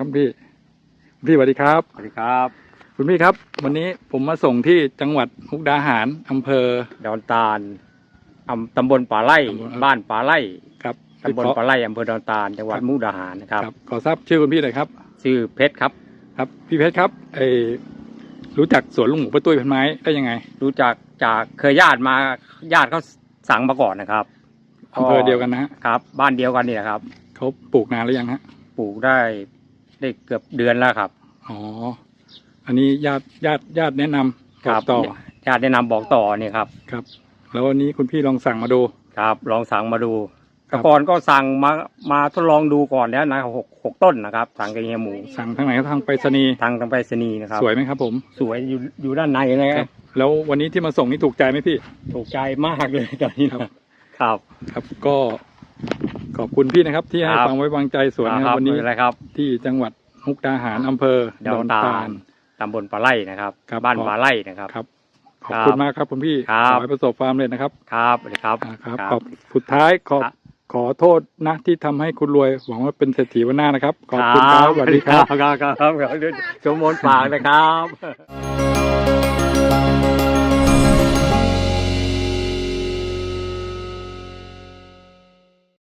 ครับพี่คุณพี่สวัสดีครับสวัสดีครับ คุณพี่ครับ วันนี้ผมมาส่งที่จังหวัดมุกดาหารอำเภอดอนตาลอำตำบลป่าไร่ตำบลบ้านป่าไร่ครับตำบลป่าไร่อำเภอดอนตาลจังหวัดครับมุกดาหารนะครับครับขอทราบชื่อคุณพี่หน่อยครับ ชื่อเพชรครับครับ พี่เพชรครับเออรู้จักสวนลุงหมูป้าตุ้ยพันไม้ได้ยังไง รู้จักจากเคยญาติมาญาติเขาสั่งมาก่อนนะครับอำเภอเดียวกันนะฮะครับ บ้านเดียวกันนี่แหละครับเขาปลูกนานหรือยังฮะปลูกได้ ได้เกือบเดือนแล้วครับ อ๋อ อันนี้ญาติญาติญาติแนะนำครับอกต่อญาติแนะนำบอกต่อนี่ครับ ครับ แล้ววันนี้คุณพี่ลองสั่งมาดู ครับ ลองสั่งมาดูครับแต่ก่อนก็สั่งมามาทดลองดูก่อนแล้วนะหกหกต้นนะครับ สั่งกับเฮียหมูสั่งทางไหนทางไปรษณีย์ทางทางไปรษณีย์นะครับ สวยไหมครับ ผมสวยอยู่อยู่ด้านในเลยครับแล้ววันนี้ที่มาส่งนี่ถูกใจไหมพี่ ถูกใจมากเลยตอนนี้ครับ ครับ ครับ ก็ ขอบคุณพี่นะครับ ที่ให้ครับ ความไว้วางใจสวนนะคครัรับบวันนี้ไม่เป็นไรครับ ที่จังหวัดมุกดาหารอำเภอดอนตาลตำบลป่าไร่นะครับ ครับบ้านขอป่าไร่นะครับ ครับขคอบรับคุณมากครับคุณพี่ครับ ขอให้ประสบความสำเร็จนะครับครับสวัสดีครับ อ่าครับขอบสุดท้ายขอครับ ขอโทษนะที่ทำให้คุณรวยหวังว่าเป็นเศรษฐีวันหน้านะครับ ขอบคุณครับสวัสดีครับ ครับครับครับครับชมมนต์ปากนะครับ